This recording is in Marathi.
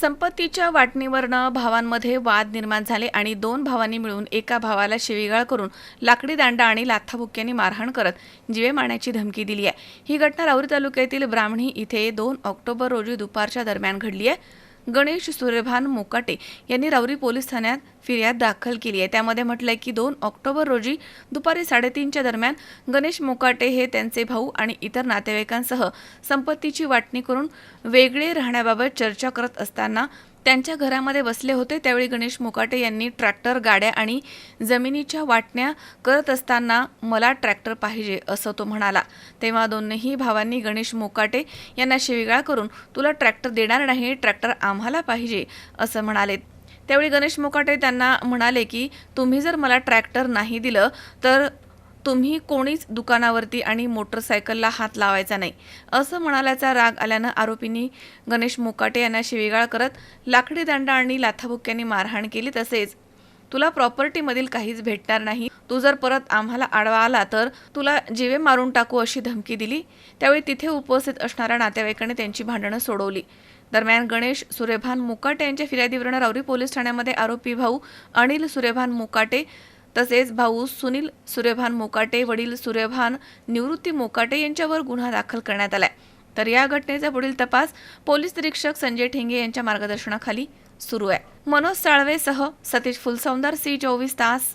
संपत्तीच्या वाटणीवरनं भावांमध्ये वाद निर्माण झाले आणि दोन भावांनी मिळून एका भावाला शिवीगाळ करून लाकडी दांडा आणि लाथाबुक्क्यांनी मारहाण करत जीवे मारण्याची धमकी दिली आहे. ही घटना राऊरी तालुक्यातील ब्राह्मणी इथे दोन ऑक्टोबर रोजी दुपारच्या दरम्यान घडली आहे. गणेश सूर्यभान मोकाटे यांनी रावरी पोलीस ठाण्यात फिर्याद दाखल केली आहे. त्यामध्ये म्हटलंय की दोन ऑक्टोबर रोजी दुपारी साडेतीनच्या दरम्यान गणेश मोकाटे हे त्यांचे भाऊ आणि इतर नातेवाईकांसह संपत्तीची वाटणी करून वेगळे राहण्याबाबत चर्चा करत असताना त्यांच्या घरामध्ये बसले होते. त्यावेळी गणेश मोकाटे यांनी ट्रॅक्टर गाड्या आणि जमिनीच्या वाटण्या करत असताना मला ट्रॅक्टर पाहिजे असं तो म्हणाला. तेव्हा दोन्ही भावांनी गणेश मोकाटे यांना शिवीगाळ करून तुला ट्रॅक्टर देणार नाही ट्रॅक्टर आम्हाला पाहिजे असं म्हणाले. त्यावेळी गणेश मोकाटे त्यांना म्हणाले की तुम्ही जर मला ट्रॅक्टर नाही दिलं तर तुम्ही कोणीच दुकानावरती आणि मोटरसायकलला हात लावायचा नाही. असं म्हणाल्याचा राग आल्यानं आरोपींनी गणेश मुकाटे यांना शिवीगाळ करत लाकडी दांडा आणि लाथाबुक्क्यांनी मारहाण केली. तसेच तुला प्रॉपर्टीमधील काहीच भेटणार नाही. तू जर परत आम्हाला आडवा आला तर तुला जीवे मारून टाकू अशी धमकी दिली. त्यावेळी तिथे उपस्थित असणाऱ्या नातेवाईकांनी त्यांची भांडणं सोडवली. दरम्यान गणेश सुरेभान मुकाटे यांच्या फिर्यादीवरून राऊरी पोलीस ठाण्यामध्ये आरोपी भाऊ अनिल सुरेभान मुकाटे तसेच भाऊ सुनील सूर्यभान मोकाटे वडील सूर्यभान निवृत्ती मोकाटे यांच्यावर गुन्हा दाखल करण्यात आलाय. तर या घटनेचा पुढील तपास पोलीस निरीक्षक संजय ठेंगे यांच्या मार्गदर्शनाखाली सुरू आहे. मनोज साळवेसह सतीश फुलसौंदर सी चोवीस तास.